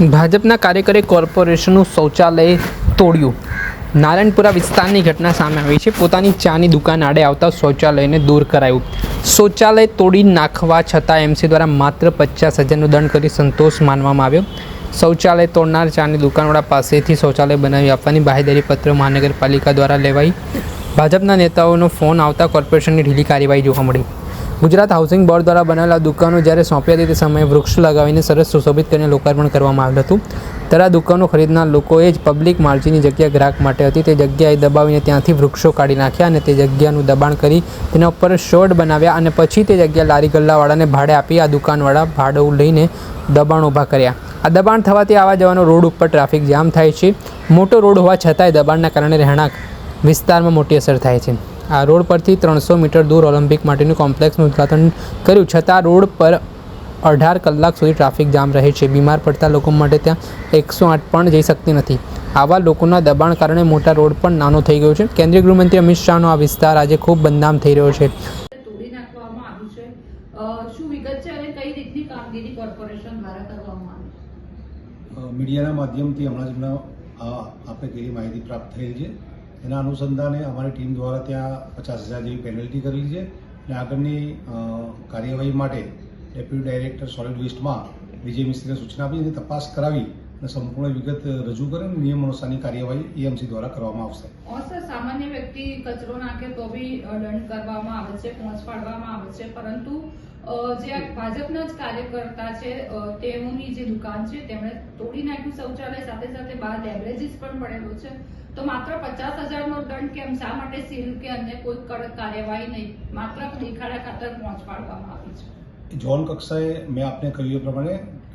ભાજપના કાર્યકરે કોર્પોરેશનનું શૌચાલય તોડ્યું. નારાયણપુરા વિસ્તારની ઘટના સામે આવી છે. પોતાની ચાની દુકાન આડે આવતા શૌચાલયને દૂર કરાયું. શૌચાલય તોડી નાખવા છતાં એમસી દ્વારા માત્ર પચાસ હજારનો દંડ કરી સંતોષ માનવામાં આવ્યો. શૌચાલય તોડનાર ચાની દુકાનવાળા પાસેથી શૌચાલય બનાવી આપવાની બાહેદારી પત્ર મહાનગરપાલિકા દ્વારા લેવાઈ. ભાજપના નેતાઓનો ફોન આવતા કોર્પોરેશનની ઢીલી કાર્યવાહી જોવા મળી. ગુજરાત હાઉસિંગ બોર્ડ દ્વારા બનાવેલા દુકાનો જ્યારે સોંપી હતી તે સમયે વૃક્ષ લગાવીને સરસ સુશોભિત કરીને લોકાર્પણ કરવામાં આવ્યું હતું. ત્યારે દુકાનો ખરીદનાર લોકોએ જ પબ્લિક માલચીની જગ્યા ગ્રાહક માટે હતી. તે જગ્યાએ દબાવીને ત્યાંથી વૃક્ષો કાઢી નાખ્યા અને તે જગ્યાનું દબાણ કરી તેના ઉપર શોર્ટ બનાવ્યા અને પછી તે જગ્યા લારી ગલ્લાવાળાને ભાડે આપી આ દુકાનવાળા ભાડું લઈને દબાણ ઊભા કર્યા. આ દબાણ થવાથી આવા જવાનો રોડ ઉપર ટ્રાફિક જામ થાય છે. મોટો રોડ હોવા છતાંય દબાણના કારણે રહેણાંક વિસ્તારમાં મોટી અસર થાય છે. આ રોડ પરથી ત્રણસો મીટર દૂર ઓલિમ્પિક માટેનું કોમ્પ્લેક્સનું ઉદ્ઘાટન કર્યું. છતાં રોડ પર અઢાર કલાક સુધી ટ્રાફિક જામ રહે છે. બીમાર પડતા લોકો માટે ત્યાં એકસો આઠ પણ જઈ શકતી નથી. આવા લોકોના દબાણ કારણે મોટા રોડ પણ નાનો થઈ ગયો છે. કેન્દ્રીય ગૃહમંત્રી અમિત શાહનો આ વિસ્તાર આજે ખૂબ બદનામ થઈ રહ્યો છે. તોડી નાખવામાં આવ્યું છે. અ, શું વિગત છે અને કઈ રીતની કામગીરી કોર્પોરેશન દ્વારા કરવામાં આવી અ, મીડિયાના માધ્યમથી હમણાં જ આપણે માહિતી પ્રાપ્ત થયેલ છે. એના અનુસંધાને અમારી ટીમ દ્વારા ત્યાં પચાસ હજાર જેવી પેનલ્ટી કરેલી છે અને આગળની કાર્યવાહી માટે ડેપ્યુટી ડાયરેક્ટર સોલિડ વેસ્ટમાં વિજય મિસ્ત્રીને સૂચના આપી અને તપાસ કરાવી અને સંપૂર્ણ વિગત રજૂ કરી અને નિયમ અનુસારની કાર્યવાહી એએમસી દ્વારા કરવામાં આવશે. સામાન્ય વ્યક્તિ કચરો નાખે તો બી દંડ કરવામાં આવે છે પહોંચ પાડવામાં આવે છે. પરંતુ જે ભાજપના જ કાર્યકર્તા છે તેઓની જે દુકાન છે, તેમણે તોડી નાખ્યું શૌચાલય, સાથે સાથે બહાર બેવરેજીસ પણ પડેલો છે. તો માત્ર પચાસ હજારનો દંડ કેમ? શા માટે સીલ કે અન્ય કોઈ કડક કાર્યવાહી નહીં? માત્ર દેખાડા ખાતર પહોંચ પાડવામાં આવી છે. ઝોન કક્ષાએ મેં આપને કહ્યું એ પ્રમાણે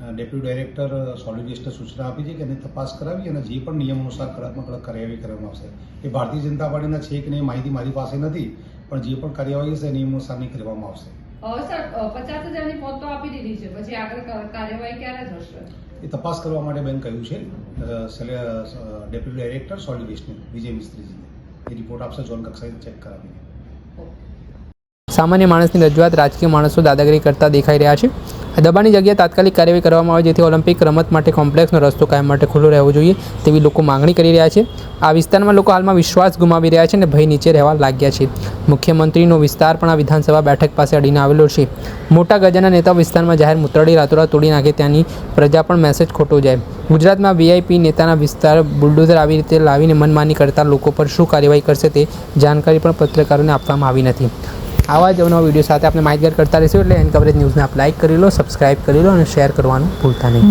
ડેપ્યુટી ડાયરેક્ટર સોલિડ વેસ્ટને સૂચના આપી છે કે એને તપાસ કરાવી અને જે પણ નિયમ અનુસાર કડકમાં કડક કાર્યવાહી કરવામાં આવશે. એ ભારતીય જનતા પાર્ટીના છે કે નહીં માહિતી મારી પાસે નથી પણ જે પણ કાર્યવાહી હશે એ નિયમ નહીં કરવામાં આવશે. સર પચાસ હજારની પોત તો આપી દીધી છે. પછી આગળ કાર્યવાહી ક્યારે થશે? એ તપાસ કરવા માટે બેન કહ્યું છે ડેપ્યુટી ડાયરેક્ટર સોલિડ વેસ્ટને વિજય મિસ્ત્રીજીને એ રિપોર્ટ આપશે ઝોન કક્ષાએ ચેક કરાવીને. સામાન્ય માણસની રજૂઆત રાજકીય માણસો દાદાગીરી કરતા દેખાઈ રહ્યા છે. દબાણની જગ્યાએ તાત્કાલિક કાર્યવાહી કરવામાં આવે જેથી ઓલિમ્પિક રમત માટે કોમ્પ્લેક્સનો રસ્તો કાયમ માટે ખુલ્લો રહેવો જોઈએ તેવી લોકો માંગણી કરી રહ્યા છે. આ વિસ્તારમાં લોકો હાલમાં વિશ્વાસ ગુમાવી રહ્યા છે અને ભય નીચે રહેવા લાગ્યા છે. મુખ્યમંત્રીનો વિસ્તાર પણ આ વિધાનસભા બેઠક પાસે અડીને આવેલો છે. મોટા ગજાના નેતાઓ વિસ્તારમાં જાહેર મુતરડી રાતોરાત તોડી નાખે ત્યાંની પ્રજા પણ મેસેજ ખોટો જાય. ગુજરાતમાં વીઆઈપી નેતાના વિસ્તાર બુલડોઝર આવી રીતે લાવીને મનમાની કરતા લોકો પર શું કાર્યવાહી કરશે તે જાણકારી પણ પત્રકારોને આપવામાં આવી નથી. આવા જ અવનવા વીડિયો સાથે આપણે માહિતગાર કરતા રહીશું. એટલે એન કવરેજ ન્યૂઝને આપ લાઇક કરી લો સબસ્ક્રાઇબ કરી લો અને શેર કરવાનું ભૂલતા નહીં.